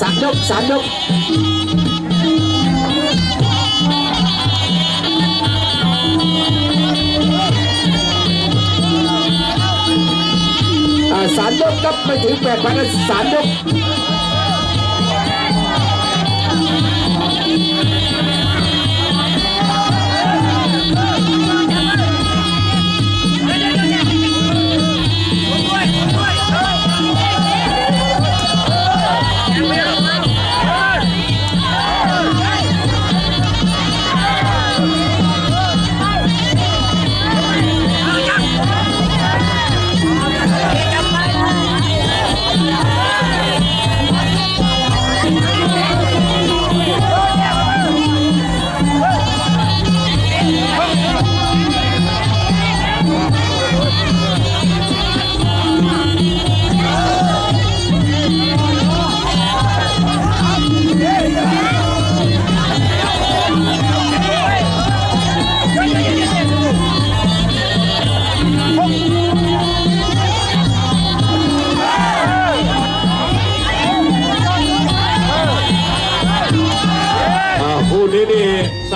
สามยกสามยกอ่าสามยกครับไม่ถึงแปดพันสามยก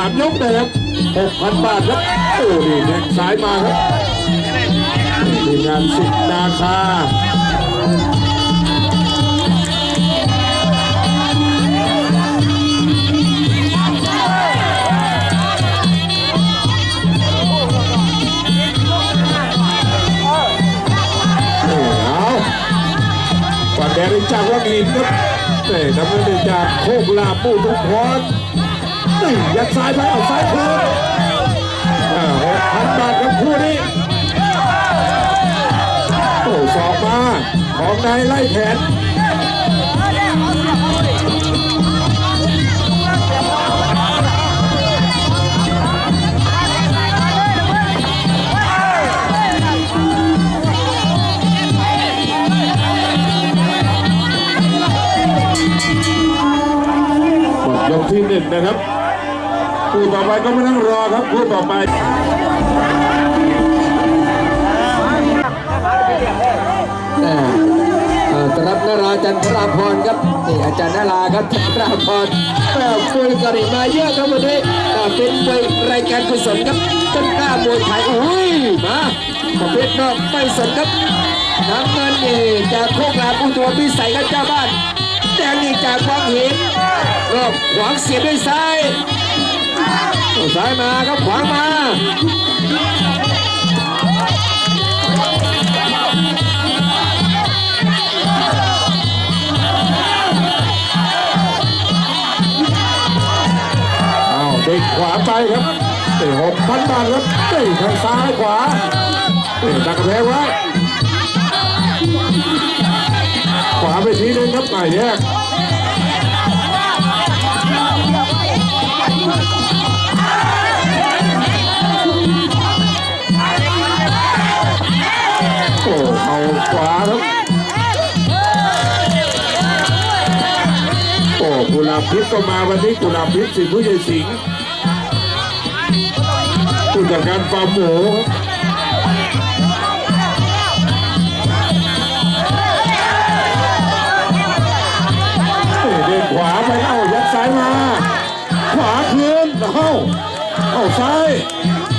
ามยกนะครับหกพันบาทครับโอ้นี่แทงซ้ายมาครับทีมงานสิทธิ์นาคาเอาก่อนแดงได้จากว่ามีครับนี่น้ำเงินได้จากโคกลาปูทุกพรอ ยัดซ้ายไปเอาซ้ายคืนอ่าหกพันบาทครับคู่นี้โอ้สอบมาของนายไล่แขนยกที่หนึ่งนะครับ คู่ต่อไปก็ไม่ต้องรอครับคู่ต่อไปอ่าเอ่อต้อนรับนาราจันทราพรครับนี่อาจารย์นาราครับจันทราพรแม่คุยกะรี่มาเยอะครับวันนี้อ่เป็นมวยรายการกุศลครับต้นกล้ามวยไทยอุ้ยมาประเภทนอกไม่สนครับน้ำเงินนี่จากโคกลาบุตัวพิสัยกับเจ้าบ้านแดงนี่จากวังหินรอบขวางเสียบด้วยซ้าย ซ้ายมาครับขวางมาเอาเด็กขวาไปครับเตะหกพันบาทครับเตะทางซ้ายขวาเตะตักแพงไว้ขวาไปทีนึงครับไก่แยก ขวาครับ โอ้กุหลาบพิษก็มาวันนี้กุหลาบพิษสิผู้ใหญ่สิงห์ผู้จัดการฟาร์มหมูเดินขวาไปเอ้ายัดซ้ายมา ขวาคืนเอ้าเอ้าซ้าย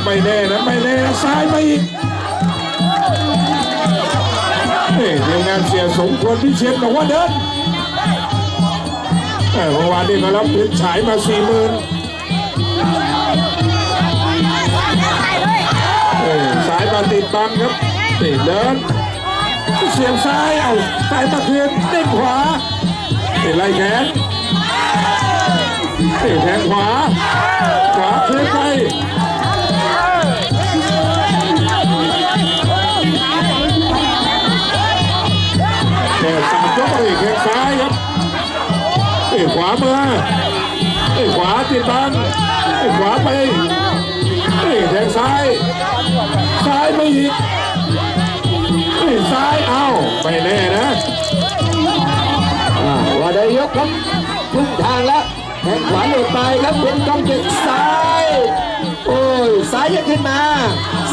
ไม่แน่นะไม่แน่นะซ้ายมาอีก ทีมงานเสียสมควรพิเชษบอกว่าเดินแต่เมื่อวานนี้ก็รับเพชรฉายมาสี่หมื่นสายมาติดบังครับติดเดิน เสียบซ้ายเอาซ้ายมาคืนเด้งขวาเตะไล่แขนเตะแทงขวาขวาคืนไป ขวามาเตะขวาติดบังเตะขวาไปเตะแทงซ้าย ซ้ายไม่อีกเตะซ้ายเอาไม่แน่นะอ่าว่าได้ยกครับครึ่งทางแล้วแขนขวาหลุดไปครับเป็นกองเจ็ดซ้าย โอ้ยซ้ายยังขึ้นมา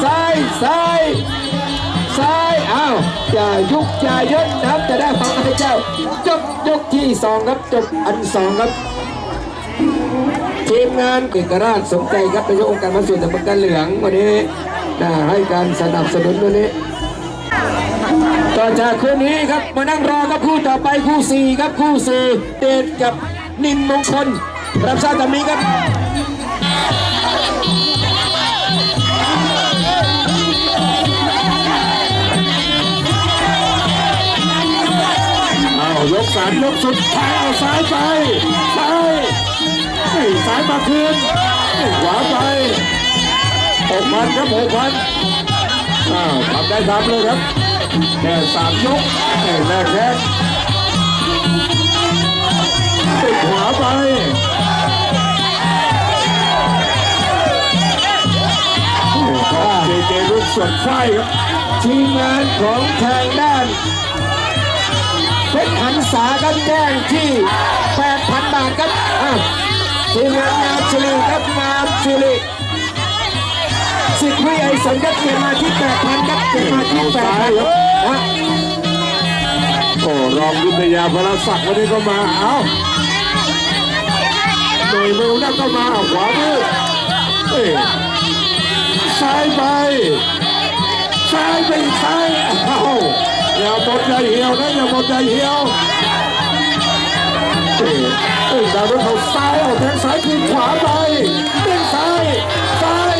ซ้ายซ้ายซ้าย อ้าย่ายุกอย่าย่นนะครับจะได้ของพระเจ้าจบยกที่สองครับจบอันสองครับทีมงานเอกราชสมใจครับนายกองค์การมาส่วนตำบลกันเหลืองวันนี้นะให้การสนับสนุนวันนี้ต่อจากคู่นี้ครับมานั่งรอครับคู่ต่อไปคู่สี่ครับคู่สี่เดชกับนินมงคลรับทราบตามนี้ครับ กสามยกสุดท้ายเอาซ้ายไปซ้ายนี่ซ้ายมาคืนขวาไปหกพันครับหกพันอ้าวทำได้ทำเลยครับแค่สามยกแรกแรกติดขวาไปเจเจลูกสวนไฟครับทีมงานของทางด้าน ชรหันษาครับแจ้งที่8,000 บาทครับอะทีมงานงามชิลีครับงามชิลีสิทธิ์วิไอสนครับเปลี่ยนมาที่8,000ครับเปลี่ยนมาที่8,000ครับอะโอ้รองวิทธยาพลศักดิ์วันนี้ก็มาเอ้าหน่วยมือนั่นก็มาขวามือเอ้ซ้ายไปซ้ายไปอีกซ้ายเอาอย่า ใจเหี่ยวนะอย่าหมดใจเหี่ยวเอ้ยเอ้ยดาวรุ่งเขาซ้ายเอาแทงซ้ายคืนขวาไปเด้งซ้ายซ้าย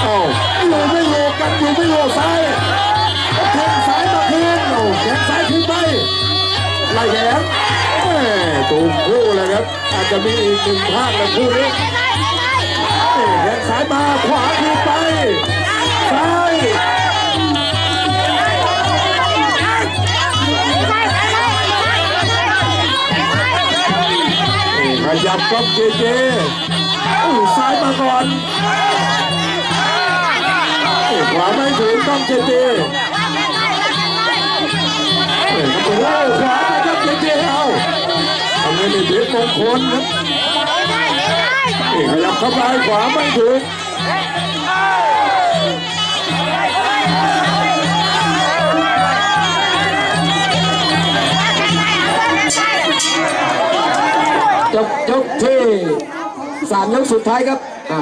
เอาอยู่ไม่อยู่กันอยู่ไม่อยู่ซ้ายแทงซ้ายมาคืนโอ้แทงซ้ายคืนไปไล่แขนแม่ถูกคู่เลยครับอาจจะมีอีกหนึ่งภาคในคู่นี้แม่แทงซ้ายมาขวาคืนไป ขยับกับเจเจอู้ซ้ายมาก่อนขวาไม่ถึงต้องเจเจเอ้ยครับโอ้ขวาครับเจเจเอาทำไมในเด็กมงคลครับเอ้ยขยับเข้าไปขวาไม่ถึง ยกที่สามยกสุดท้ายครับอ่า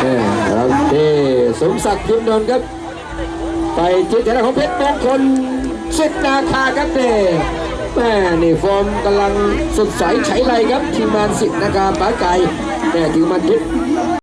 เอ้ครับที่สมศักดิ์พิมพ์นนท์ครับ ไปที่ทางด้านของเพชรมงคลสิทธนาคาครับเน่แม่นี่ฟอร์มกำลังสดใสใช้ไรครับ ทีมงานสิทธนาคาป๋าไก่แม่ถึงมันเพชร